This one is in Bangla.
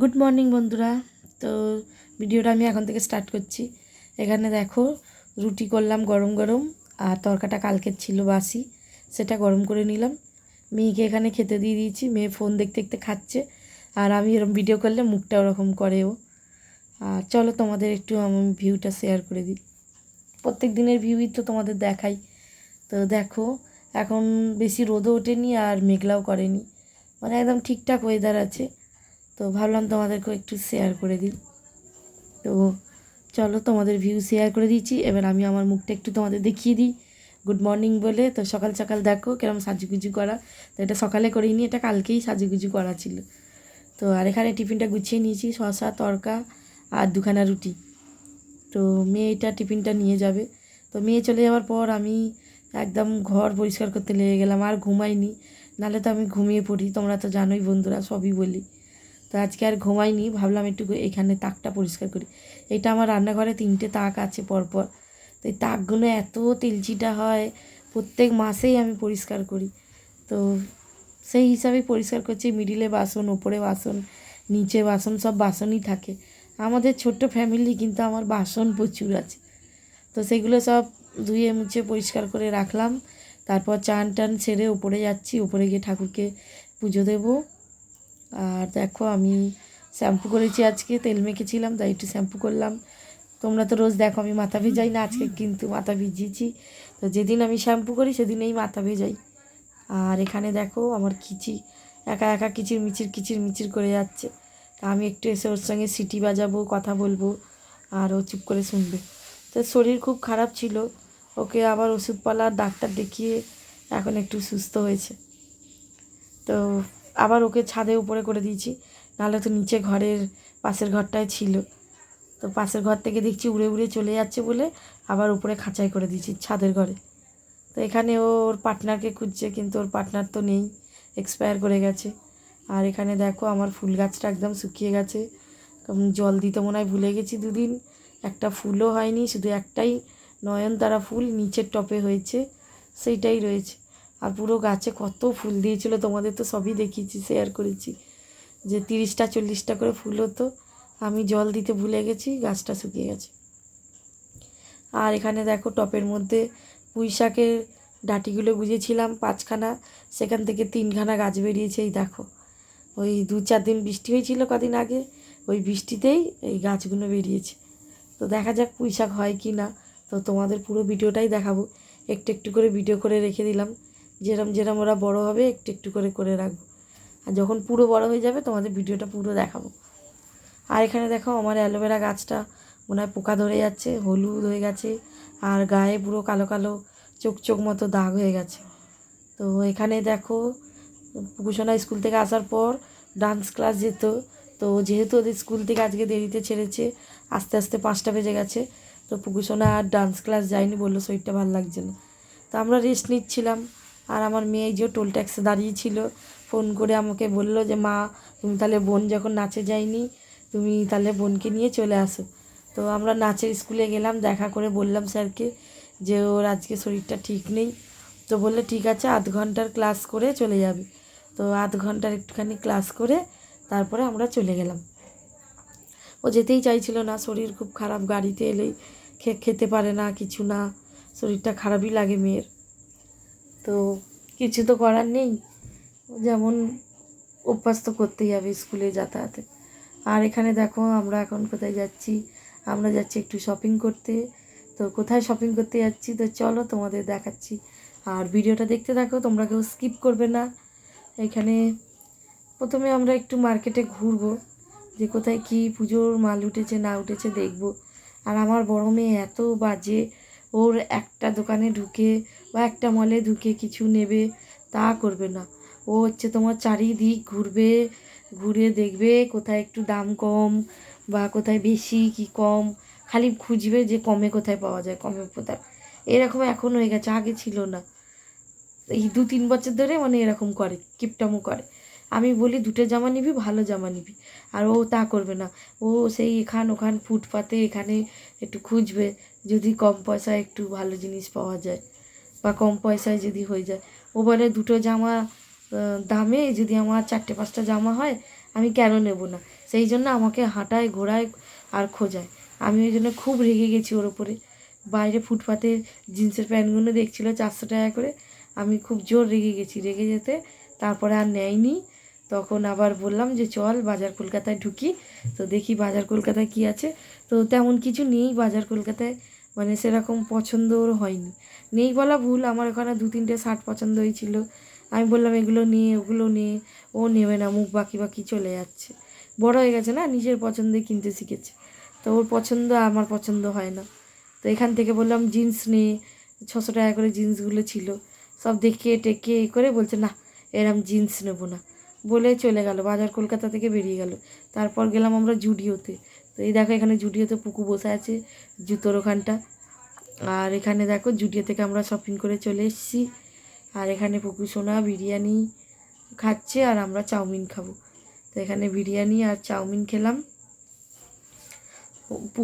গুড মর্নিং বন্ধুরা। তো ভিডিওটা আমি এখন থেকে স্টার্ট করছি। এখানে দেখো, রুটি করলাম গরম গরম আর তরকাটা কালকের ছিল বাসি, সেটা গরম করে নিলাম। মেয়েকে এখানে খেতে দিয়ে দিয়েছি, মেয়ে ফোন দেখতে দেখতে খাচ্ছে আর আমি এরকম ভিডিও করলে মুখটা ওরকম করে ও। আর চলো তোমাদের একটু আমি ভিউটা শেয়ার করে দিই। প্রত্যেক দিনের ভিউই তো তোমাদের দেখাই। তো দেখো, এখন বেশি রোদও ওঠেনি আর মেঘলাও করেনি। মানে একদম ঠিকঠাক ওয়েদার আছে। তো ভাবলাম তোমাদেরকেও একটু শেয়ার করে দিই। তো চলো তোমাদের ভিউ শেয়ার করে দিচ্ছি এবার আমি আমার মুখটা একটু তোমাদের দেখিয়ে দিই। গুড মর্নিং বলে, তো সকাল সকাল দেখো কেরম সাজুগুজু করা। তো এটা সকালে করিনি, এটা কালকেই সাজুগুজু করা ছিল। তো আর এখানে টিফিনটা গুছিয়ে নিয়েছি শশা তরকা আর দুখানা রুটি। তো মেয়েটা টিফিনটা নিয়ে যাবে। তো মেয়ে চলে যাওয়ার পর আমি একদম ঘর পরিষ্কার করতে লেগে গেলাম, আর ঘুমাইনি। নাহলে তো আমি ঘুমিয়ে পড়ি, তোমরা তো জানোই বন্ধুরা, সবই বলি। তো আজকে আর ঘুমাইনি, ভাবলাম একটু এখানে তাকটা পরিষ্কার করি। এটা আমার রান্নাঘরে তিনটে তাক আছে পরপর। তো এই তাকগুলো এত তেলচিটা হয়, প্রত্যেক মাসেই আমি পরিষ্কার করি। তো সেই হিসাবেই পরিষ্কার করছি মিডিলে বাসন ওপরে বাসন, নিচে বাসন, সব বাসনই থাকে। আমাদের ছোট্ট ফ্যামিলি কিন্তু আমার বাসন প্রচুর আছে। তো সেগুলো সব ধুয়ে মুছে পরিষ্কার করে রাখলাম। তারপর চান টান সেরে উপরে যাচ্ছি, উপরে গিয়ে ঠাকুরকে পুজো দেবো। আর দেখো, আমি শ্যাম্পু করেছি আজকে, তেল মেখেছিলাম, তাই একটু শ্যাম্পু করলাম। তোমরা তো রোজ দেখো, আমি মাথা ভেজাই না, আজকে কিন্তু মাথা ভিজিয়েছি। তো যেদিন আমি শ্যাম্পু করি, সেদিনেই মাথা ভেজাই। আর এখানে দেখো, আমার কিচি, একা একা কিচির মিচির কিচির মিচির করে যাচ্ছে। তা আমি একটু এসে ওর সঙ্গে সিটি বাজাবো, কথা বলব, আর ও চুপ করে শুনবে। তো শরীর খুব খারাপ ছিল, ওকে আবার ওষুধপালা, ডাক্তার দেখিয়ে এখন একটু সুস্থ হয়েছে। তো আবার ওকে ছাদে উপরে করে দিয়েছি। নাহলে তো নিচে ঘরের পাশের ঘরটায় ছিল। তো পাশের ঘর থেকে দেখছি উড়ে উড়ে চলে যাচ্ছে বলে আবার উপরে খাঁচাই করে দিয়েছি ছাদের ঘরে। তো এখানে ওর পার্টনারকে খুঁজছে কিন্তু ওর পার্টনার তো নেই এক্সপায়ার করে গেছে। আর এখানে দেখো আমার ফুল গাছটা একদম শুকিয়ে গেছে। জল দিতে মনে হয় ভুলে গেছি দুদিন। একটা ফুলও হয়নি, শুধু একটাই নয়নতারা ফুল নিচের টপে হয়েছে, সেইটাই রয়েছে। আর পুরো গাছে কত ফুল দিয়েছিল, তোমাদের তো সবই দেখিয়েছি শেয়ার করেছি। যে তিরিশটা, চল্লিশটা করে ফুল হতো, আমি জল দিতে ভুলে গেছি, গাছটা শুকিয়ে গেছে। আর এখানে দেখো টপের মধ্যে পুঁই শাকের ডাঁটিগুলো গুজেছিলাম পাঁচখানা, সেখান থেকে তিনখানা গাছ বেরিয়েছে, এই দেখো। ওই দু চার দিন বৃষ্টি হয়েছিল কদিন আগে, ওই বৃষ্টিতেই এই গাছগুলো বেরিয়েছে। তো দেখা যাক পুঁই শাক হয় কি না। তো তোমাদের পুরো ভিডিওটাই দেখাবো। একটু একটু করে ভিডিও করে রেখে দিলাম। যেরম যেরম ওরা বড় হবে, একটু একটু করে করে রাখব। আর যখন পুরো বড় হয়ে যাবে, তোমাদের ভিডিওটা পুরো দেখাবো। আর এখানে দেখো, আমার অ্যালোভেরা গাছটা মনে হয় পোকা ধরে যাচ্ছে, হলুদ হয়ে গেছে, আর গায়ে পুরো কালো কালো চোখ চোখ মতো দাগ হয়ে গেছে। তো এখানে দেখো পুকুসোনা স্কুল থেকে আসার পর ডান্স ক্লাস যেত। তো যেহেতু ওদের স্কুল থেকে আজকে দেরিতে ছেড়েছে, আস্তে আস্তে পাঁচটা বেজে গেছে, তো পুকুসোনা আর ডান্স ক্লাস যায়নি বলল শরীরটা ভালো লাগছে না। তো আমরা রেস্ট নিচ্ছিলাম। আর আমার মেয়ে যে টোল ট্যাক্সে দাঁড়িয়েছিল ফোন করে আমাকে বলল যে, মা, তুমি তাহলে বোন যখন নাচে যায়নি, তুমি তাহলে বোনকে নিয়ে চলে আসো। তো আমরা নাচের স্কুলে গেলাম, দেখা করে বললাম স্যারকে যে, ওর আজকে শরীরটা ঠিক নেই। তো বললে, ঠিক আছে, আধ ঘণ্টার ক্লাস করে চলে যাবে। তো আধ ঘণ্টার একটুখানি ক্লাস করে তারপরে আমরা চলে গেলাম। ও যেতেই চাইছিল না, শরীর খুব খারাপ, গাড়িতে এলেই খেতে পারে না, কিছু না, শরীরটা খারাপই লাগে মেয়ের। তো কিছু তো করার নেই। যেমন অভ্যাস তো করতেই হবে স্কুলে যাতায়াতে। আর এখানে দেখো আমরা এখন কোথায় যাচ্ছি? আমরা যাচ্ছি একটু শপিং করতে। তো কোথায় শপিং করতে যাচ্ছি? তো চলো তোমাদের দেখাচ্ছি। আর ভিডিওটা দেখতে থাকো, তোমরা কেউ স্কিপ করবে না। এখানে প্রথমে আমরা একটু মার্কেটে ঘুরবো। যে কোথায় কি পুজোর মাল উঠেছে, না উঠেছে দেখব। আর আমার বড় মেয়ে এত বাজে ওর একটা দোকানে ঢুকে বা একটা মলে ঢুকে কিছু নেবে তা করবে না। ও হচ্ছে তোমার চারিদিক ঘুরবে, ঘুরে দেখবে কোথায় একটু দাম কম বা কোথায় বেশি কি কম। খালি খুঁজবে যে কমে কোথায় পাওয়া যায়, কমে কোথায়। এরকম এখন হয়ে গেছে, আগে ছিল না। এই দু তিন বছর ধরে মানে এরকম করে, কিপটামো করে। আমি বলি, দুটো জামা নিবি, ভালো জামা নিবি। আর ও তা করবে না। ও সেই এখান ওখান ফুটপাতে এখানে একটু খুঁজবে, যদি কম পয়সায় একটু ভালো জিনিস পাওয়া যায় বা কম পয়সায় যদি হয়ে যায়। ও বলে, দুটো জামা দামে যদি আমার চারটে পাঁচটা জামা হয়, আমি কেন নেব না? সেই জন্য আমাকে হাঁটায়, ঘোরায় আর খোঁজায়। আমি ওই জন্য খুব রেগে গেছি ওর ওপরে বাইরে ফুটপাতে জিন্সের প্যান্টগুলো দেখছিলো চারশো টাকা করে। আমি খুব জোর রেগে গেছি। রেগে যেতে তারপরে আর নেয়নি। তখন আবার বললাম যে চল বাজার কলকাতায় ঢুকি। তো দেখি বাজার কলকাতায় কী আছে। তো তেমন কিছু নেই বাজার কলকাতায়। মানে সেরকম পছন্দ ওর হয়নি। নেই বলা ভুল, আমার ওখানে দু তিনটে শার্ট পছন্দ হয়েছিল আমি বললাম, এগুলো নিয়ে ওগুলো নিয়ে ও নেবে না, মুখ বাকি বাকি চলে যাচ্ছে। বড় হয়ে গেছে না, নিজের পছন্দে কিনতে শিখেছে। তো ওর পছন্দ, আমার পছন্দ হয় না। তো এখান থেকে বললাম, জিন্স নে। ছশো টাকা করে জিন্সগুলো ছিল। সব দেখে টেকে এ করে বলছে, না, এরম জিন্স নেব না। বলে চলে গেল, বাজার কলকাতা থেকে বেরিয়ে গেল। তারপর গেলাম আমরা জুডিওতে। তো এই দেখো এখানে জুডিওতে পুকু বসে আছে জুতোর ওখানটা। আর এখানে দেখো জুডিও থেকে আমরা শপিং করে চলে এসেছি। আর এখানে পুকু সোনা বিরিয়ানি খাচ্ছে আর আমরা চাউমিন খাব। তো এখানে বিরিয়ানি আর চাউমিন খেলাম। ও পুকু